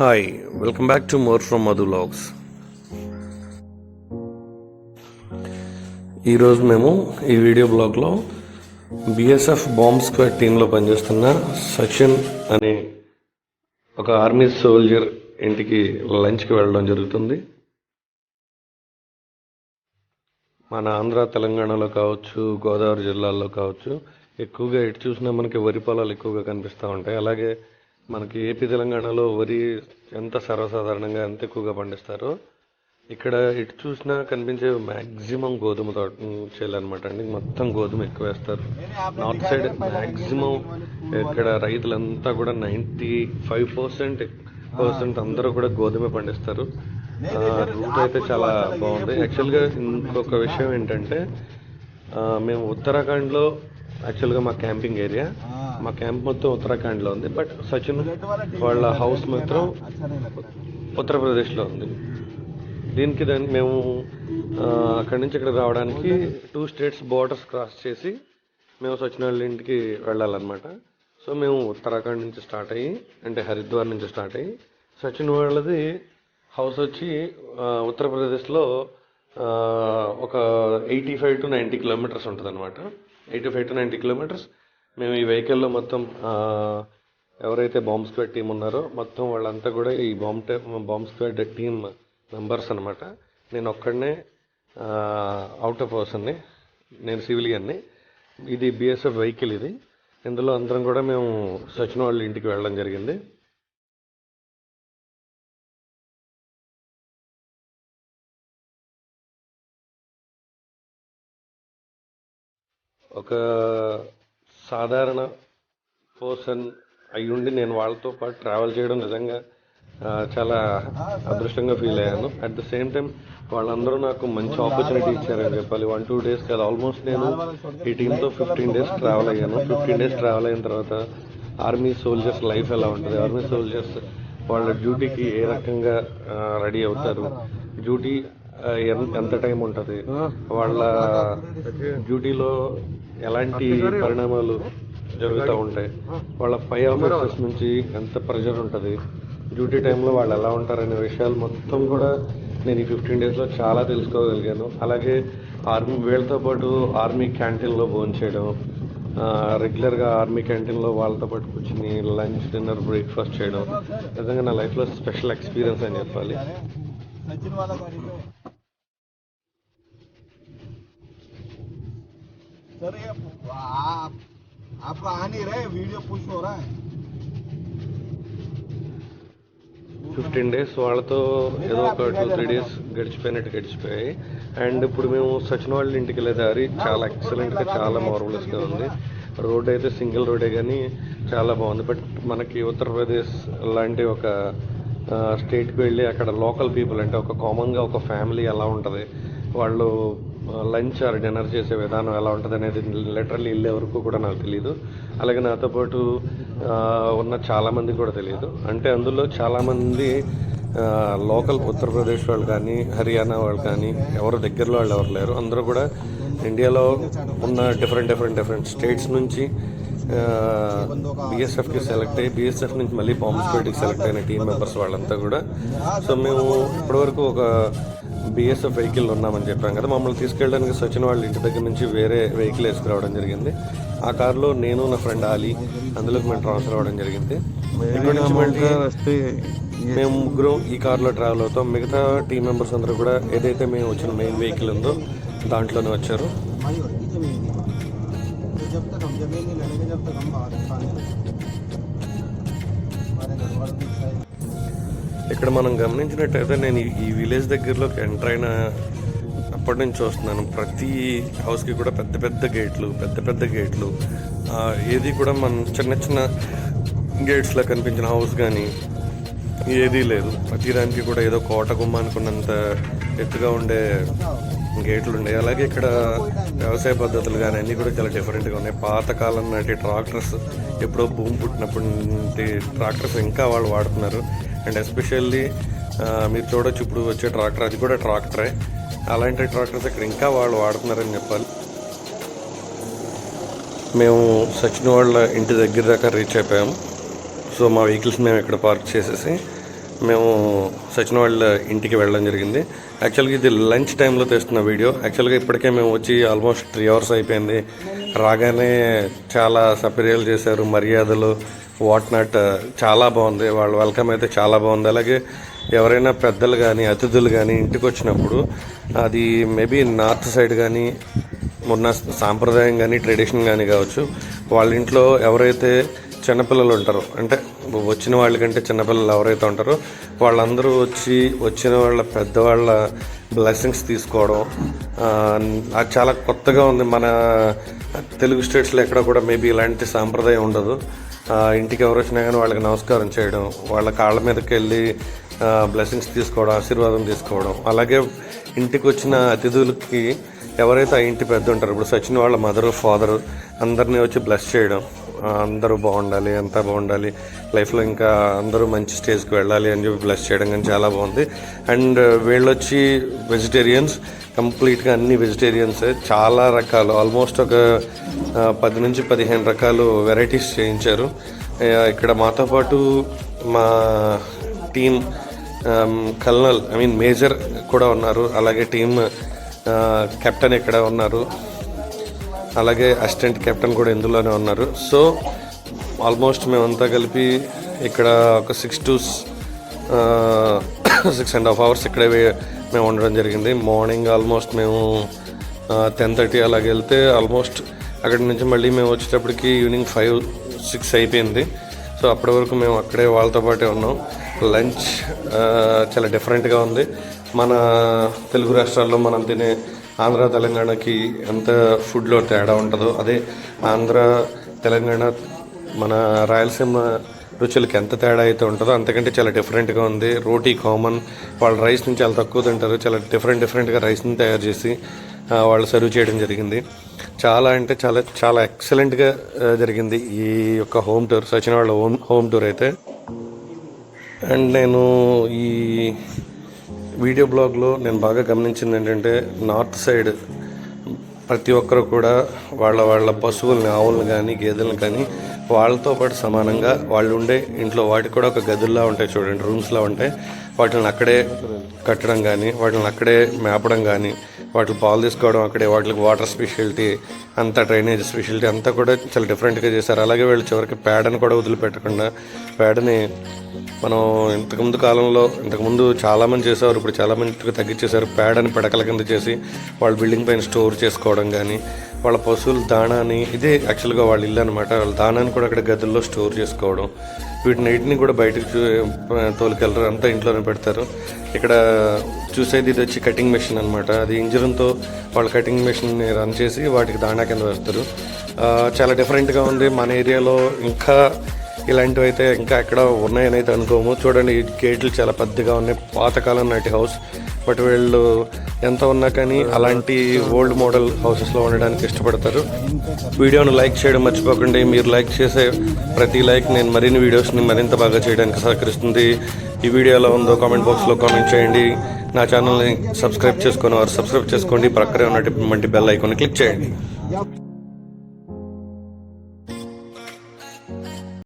Hi welcome back to more from Madhu logs ఈరోజు మేము ఈ వీడియో బ్లాగ్లో బిఎస్ఎఫ్ బాంబ్ స్క్వాడ్ టీంలో పనిచేస్తున్న సచిన్ అనే ఒక ఆర్మీ సోల్జర్ ఇంటికి లంచ్కి వెళ్ళడం జరుగుతుంది. మన ఆంధ్ర తెలంగాణలో కావచ్చు గోదావరి జిల్లాల్లో కావచ్చు ఎక్కువగా ఎటు చూసినా మనకి వరి పొలాలు ఎక్కువగా కనిపిస్తూ ఉంటాయి. అలాగే మనకి ఏపీ తెలంగాణలో వరి ఎంత సర్వసాధారణంగా ఎంత ఎక్కువగా పండిస్తారో? ఇక్కడ ఎటు చూసినా కనిపించే మ్యాక్సిమం గోధుమ తోట చేయాలన్నమాట అండి. మొత్తం గోధుమ ఎక్కువ వేస్తారు. నార్త్ సైడ్ మ్యాక్సిమం ఇక్కడ రైతులంతా కూడా నైంటీ ఫైవ్ పర్సెంట్ పర్సెంట్ అందరూ కూడా గోధుమ పండిస్తారు. రూట్ అయితే చాలా బాగుంది. యాక్చువల్గా ఇంకొక విషయం ఏంటంటే మేము ఉత్తరాఖండ్లో యాక్చువల్గా మా క్యాంపింగ్ ఏరియా మా క్యాంప్ మొత్తం ఉత్తరాఖండ్లో ఉంది. బట్ సచిన్ వాళ్ళ హౌస్ మాత్రం ఉత్తరప్రదేశ్లో ఉంది. దీనికి దాన్ని మేము అక్కడి నుంచి ఇక్కడ రావడానికి టూ స్టేట్స్ బోర్డర్స్ క్రాస్ చేసి మేము సచిన్ వాళ్ళ ఇంటికి వెళ్ళాలన్నమాట. సో మేము ఉత్తరాఖండ్ నుంచి స్టార్ట్ అయ్యి అంటే హరిద్వార్ నుంచి స్టార్ట్ అయ్యి సచిన్ వాళ్ళది హౌస్ వచ్చి ఉత్తరప్రదేశ్లో ఒక eighty five to ninety kilometres ఉంటుంది అనమాట eighty five to ninety kilometres మేము ఈ వెహికల్లో మొత్తం ఎవరైతే బాంబ్ స్క్వాడ్ టీం ఉన్నారో మొత్తం వాళ్ళంతా కూడా ఈ bomb bomb squad team members అనమాట నేను ఒక్కడనే అవుట్ ఆఫ్ పర్సన్ని నేను సివిలియన్ని ఇది బిఎస్ఎఫ్ వెహికల్ ఇది. ఇందులో అందరం కూడా మేము సచిన్ వాళ్ళ ఇంటికి వెళ్ళడం జరిగింది. ఒక సాధారణ పర్సన్ అయ్యుండి నేను వాళ్ళతో పాటు ట్రావెల్ చేయడం నిజంగా చాలా అదృష్టంగా ఫీల్ అయ్యాను. అట్ ద సేమ్ టైం వాళ్ళందరూ నాకు మంచి ఆపర్చునిటీ ఇచ్చారని చెప్పాలి. వన్ టూ డేస్ కాదు ఆల్మోస్ట్ నేను ఈ టీంతో ఫిఫ్టీన్ డేస్ ట్రావెల్ అయ్యాను. ఫిఫ్టీన్ డేస్ ట్రావెల్ అయిన తర్వాత ఆర్మీ సోల్జర్స్ లైఫ్ ఎలా ఉంటుంది? ఆర్మీ సోల్జర్స్ వాళ్ళ డ్యూటీకి ఏ రకంగా రెడీ అవుతారు? డ్యూటీ ఎంత టైం ఉంటుంది? వాళ్ళ డ్యూటీలో ఎలాంటి పరిణామాలు జరుగుతూ ఉంటాయి? వాళ్ళ పై ఆఫీసర్స్ నుంచి ఎంత ప్రెషర్ ఉంటుంది? డ్యూటీ టైంలో వాళ్ళు ఎలా ఉంటారనే విషయాలు మొత్తం కూడా నేను ఈ ఫిఫ్టీన్ డేస్లో చాలా తెలుసుకోగలిగాను. అలాగే ఆర్మీ వీళ్ళతో పాటు ఆర్మీ క్యాంటీన్లో భోజనం చేయడం రెగ్యులర్గా ఆర్మీ క్యాంటీన్లో వాళ్ళతో పాటు కూర్చుని లంచ్ డిన్నర్ బ్రేక్ఫాస్ట్ చేయడం. నిజంగా నా లైఫ్లో స్పెషల్ ఎక్స్పీరియన్స్ అని చెప్పాలి. सर ये आप आपका आ नहीं रहे वीडियो पुश हो रहा है ఫిఫ్టీన్ డేస్ వాళ్ళతో ఏదో ఒక టూ త్రీ డేస్ గడిచిపోయినట్టు గడిచిపోయాయి అండ్ ఇప్పుడు మేము సచిన్ వాళ్ళ ఇంటికి వెళ్ళే దారి చాలా ఎక్సలెంట్గా చాలా మార్వలస్గా ఉంది రోడ్ అయితే సింగిల్ రోడే కానీ చాలా బాగుంది బట్ మనకి ఉత్తరప్రదేశ్ లాంటి ఒక స్టేట్కి వెళ్ళి అక్కడ లోకల్ పీపుల్ అంటే ఒక కామన్గా ఒక ఫ్యామిలీ ఎలా ఉంటుంది వాళ్ళు లంచ్ ఆర్ డిన్నర్ చేసే విధానం ఎలా ఉంటుంది అనేది లిటరల్లీ వెళ్ళే వరకు కూడా నాకు తెలియదు అలాగే నాతో పాటు ఉన్న చాలామంది కూడా తెలియదు అంటే అందులో చాలామంది లోకల్ ఉత్తరప్రదేశ్ వాళ్ళు కానీ హర్యానా వాళ్ళు కానీ ఎవరు దగ్గరలో వాళ్ళు ఎవరు లేరు. అందరూ కూడా ఇండియాలో ఉన్న డిఫరెంట్ డిఫరెంట్ డిఫరెంట్ స్టేట్స్ నుంచి బిఎస్ఎఫ్కి సెలెక్ట్ అయ్యి బిఎస్ఎఫ్ నుంచి మళ్ళీ బాంబ్ స్క్వాడ్కి సెలెక్ట్ అయిన టీం మెంబర్స్ వాళ్ళంతా కూడా. సో మేము ఇప్పటివరకు ఒక బిఎస్ఎఫ్ వెహికల్ ఉన్నామని చెప్పాం కదా మమ్మల్ని తీసుకెళ్ళడానికి సచిన్ వాళ్ళ ఇంటి దగ్గర నుంచి వేరే వెహికల్ వేసుకురావడం జరిగింది ఆ కార్లో నేను నా ఫ్రెండ్ ఆలీ అందులోకి మేము ట్రాన్స్ఫర్ అవ్వడం జరిగింది ఇక్కడ నుంచి మళ్ళీ మేము ముగ్గురం ఈ కార్లో ట్రావెల్ అవుతాం మిగతా టీం మెంబర్స్ అందరూ కూడా ఏదైతే మేము వచ్చిన మెయిన్ వెహికల్ ఉందో దాంట్లోనే వచ్చారు हमारी और की जमीन है तो जब तक हम ఇక్కడ మనం గమనించినట్టయితే నేను ఈ- విలేజ్ దగ్గరలోకి ఎంటర్ అయిన అప్పటి నుంచి చూస్తున్నాను ప్రతి హౌస్కి కూడా పెద్ద పెద్ద గేట్లు పెద్ద పెద్ద గేట్లు ఆ, ఏది కూడా మన చిన్న చిన్న గేట్స్లో కనిపించిన హౌస్ కానీ ఏదీ లేదు. ప్రతి దానికి కూడా ఏదో కోట గుమ్మ అనుకున్నంత ఎత్తుగా ఉండే గేట్లు ఉన్నాయి అలాగే ఇక్కడ వ్యవసాయ పద్ధతులు కానీ అన్నీ కూడా చాలా డిఫరెంట్గా ఉన్నాయి. పాతకాలం నాటి ట్రాక్టర్స్ ఎప్పుడో భూమి పుట్టినప్పటి ట్రాక్టర్స్ ఇంకా వాళ్ళు వాడుతున్నారు. అండ్ ఎస్పెషల్లీ మీరు చూడొచ్చు ఇప్పుడు వచ్చే ట్రాక్టర్ అది కూడా ట్రాక్టరే. అలాంటి ట్రాక్టర్స్ ఇక్కడ ఇంకా వాళ్ళు వాడుతున్నారని చెప్పాలి. మేము సచిన్ వాళ్ళ ఇంటి దగ్గర దాకా రీచ్ అయిపోయాము సో మా వెహికల్స్ మేము ఇక్కడ పార్క్ చేసేసి మేము సచిన వాళ్ళ ఇంటికి వెళ్ళడం జరిగింది. యాక్చువల్గా ఇది లంచ్ టైంలో తీస్తున్న వీడియో. యాక్చువల్గా ఇప్పటికే మేము వచ్చి ఆల్మోస్ట్ త్రీ అవర్స్ అయిపోయింది. రాగానే చాలా సపర్యాలు చేశారు మర్యాదలు వాట్ నాట్ చాలా బాగుంది. వాళ్ళ వెల్కమ్ అయితే చాలా బాగుంది. అలాగే ఎవరైనా పెద్దలు కానీ అతిథులు కానీ ఇంటికి వచ్చినప్పుడు అది మేబీ నార్త్ సైడ్ కానీ ఉన్న సాంప్రదాయం కానీ ట్రెడిషన్ కానీ కావచ్చు. వాళ్ళ ఇంట్లో ఎవరైతే చిన్నపిల్లలు ఉంటారు. అంటే వచ్చిన వాళ్ళకంటే చిన్నపిల్లలు ఎవరైతే ఉంటారో వాళ్ళందరూ వచ్చి వచ్చిన వాళ్ళ పెద్దవాళ్ళ బ్లెస్సింగ్స్ తీసుకోవడం అది చాలా కొత్తగా ఉంది. మన తెలుగు స్టేట్స్లో ఎక్కడ కూడా మేబీ ఇలాంటి సాంప్రదాయం ఉండదు. ఇంటికి ఎవరు వచ్చినా కానీ వాళ్ళకి నమస్కారం చేయడం వాళ్ళ కాళ్ళ మీదకి వెళ్ళి బ్లెస్సింగ్స్ తీసుకోవడం ఆశీర్వాదం తీసుకోవడం. అలాగే ఇంటికి వచ్చిన అతిథులకి ఎవరైతే ఆ ఇంటి పెద్ద ఉంటారో ఇప్పుడు సచిన్ వాళ్ళ మదర్ ఫాదర్ అందరినీ వచ్చి బ్లెస్ చేయడం అందరూ బాగుండాలి అంతా బాగుండాలి లైఫ్లో ఇంకా అందరూ మంచి స్టేజ్కి వెళ్ళాలి అని చెప్పి బ్లెస్ చేయడం కానీ చాలా బాగుంది. అండ్ వీళ్ళు వచ్చి వెజిటేరియన్స్ కంప్లీట్గా అన్ని వెజిటేరియన్స్ చాలా రకాలు ఆల్మోస్ట్ ఒక పది నుంచి పదిహేను రకాలు వెరైటీస్ చేయించారు. ఇక్కడ మాతో పాటు మా team colonel I mean major కూడా ఉన్నారు. అలాగే టీం కెప్టెన్ ఇక్కడ ఉన్నారు. అలాగే అసిస్టెంట్ కెప్టెన్ కూడా ఇందులోనే ఉన్నారు. సో ఆల్మోస్ట్ మేమంతా కలిపి ఇక్కడ ఒక six to six and half hours ఇక్కడే మేము ఉండడం జరిగింది. మార్నింగ్ ఆల్మోస్ట్ మేము టెన్ థర్టీ అలాగ వెళ్తే ఆల్మోస్ట్ అక్కడి నుంచి మళ్ళీ మేము వచ్చేటప్పటికి ఈవినింగ్ ఫైవ్ సిక్స్ అయిపోయింది. సో అప్పటి వరకు మేము అక్కడే వాళ్ళతో పాటే ఉన్నాం. లంచ్ చాలా డిఫరెంట్గా ఉంది. మన తెలుగు రాష్ట్రాల్లో మనం తినే ఆంధ్ర తెలంగాణకి ఎంత ఫుడ్లో తేడా ఉంటుందో అదే ఆంధ్ర తెలంగాణ మన రాయలసీమ రుచులకి ఎంత తేడా అయితే ఉంటుందో అంతకంటే చాలా డిఫరెంట్గా ఉంది. రోటీ కామన్ వాళ్ళు రైస్ని చాలా తక్కువ తింటారు. చాలా డిఫరెంట్ డిఫరెంట్గా రైస్ని తయారు చేసి వాళ్ళు సర్వ్ చేయడం జరిగింది. చాలా అంటే చాలా చాలా ఎక్సలెంట్గా జరిగింది ఈ యొక్క హోమ్ టూర్ సచిన వాళ్ళ హోమ్ హోమ్ టూర్ అయితే. అండ్ నేను ఈ వీడియో బ్లాగ్లో నేను బాగా గమనించింది ఏంటంటే నార్త్ సైడ్ ప్రతి ఒక్కరు కూడా వాళ్ళ వాళ్ళ పశువుల్ని ఆవులను కానీ గేదెలను కానీ వాళ్ళతో పాటు సమానంగా వాళ్ళు ఉండే ఇంట్లో వాటికి కూడా ఒక గదుల్లా ఉంటాయి చూడండి రూమ్స్లా ఉంటాయి. వాటిని అక్కడే కట్టడం కానీ వాటిని అక్కడే మేపడం కానీ వాటికి పాలు తీసుకోవడం అక్కడే వాటికి వాటర్ స్పెషాలిటీ అంతా డ్రైనేజ్ స్పెషాలిటీ అంతా కూడా చాలా డిఫరెంట్గా చేశారు. అలాగే వీళ్ళు చివరికి పేడని కూడా వదిలిపెట్టకుండా పేడని మనం ఇంతకుముందు కాలంలో ఇంతకుముందు చాలామంది చేసేవారు ఇప్పుడు చాలామంది తగ్గించేశారు. పేడని పిడకల కింద చేసి వాళ్ళ బిల్డింగ్ పైన స్టోర్ చేసుకోవడం కానీ వాళ్ళ పశువుల దాణాని ఇదే యాక్చువల్గా వాళ్ళ ఇల్లు అనమాట వాళ్ళ దాణాన్ని కూడా అక్కడ గదుల్లో స్టోర్ చేసుకోవడం. వీటిని కూడా బయటకు చూ తోలుకెళ్ళరు అంతా ఇంట్లోనే పెడతారు. ఇక్కడ చూసేది ఇది వచ్చి కటింగ్ మెషిన్ అనమాట అది ఇంజన్తో వాళ్ళ కటింగ్ మెషిన్ని రన్ చేసి వాటికి దాణా కింద వేస్తారు. చాలా డిఫరెంట్గా ఉంది. మన ఏరియాలో ఇంకా ఇలాంటివి అయితే ఇంకా ఎక్కడ ఉన్నాయని అయితే అనుకోము. చూడండి ఈ గేట్లు చాలా పెద్దగా ఉన్నాయి. పాతకాలం నాటి హౌస్. బట్ వీళ్ళు ఎంత ఉన్నా కానీ అలాంటి ఓల్డ్ మోడల్ హౌసెస్లో ఉండడానికి ఇష్టపడతారు. వీడియోను లైక్ చేయడం మర్చిపోకండి. మీరు లైక్ చేసే ప్రతి లైక్ నేను మరిన్ని వీడియోస్ని మరింత బాగా చేయడానికి సహకరిస్తుంది. ఈ వీడియో ఎలా ఉందో కామెంట్ బాక్స్లో కామెంట్ చేయండి. నా ఛానల్ని సబ్స్క్రైబ్ చేసుకుని వారు సబ్స్క్రైబ్ చేసుకోండి. ప్రక్కనే ఉన్నటువంటి బెల్ ఐకాన్ క్లిక్ చేయండి.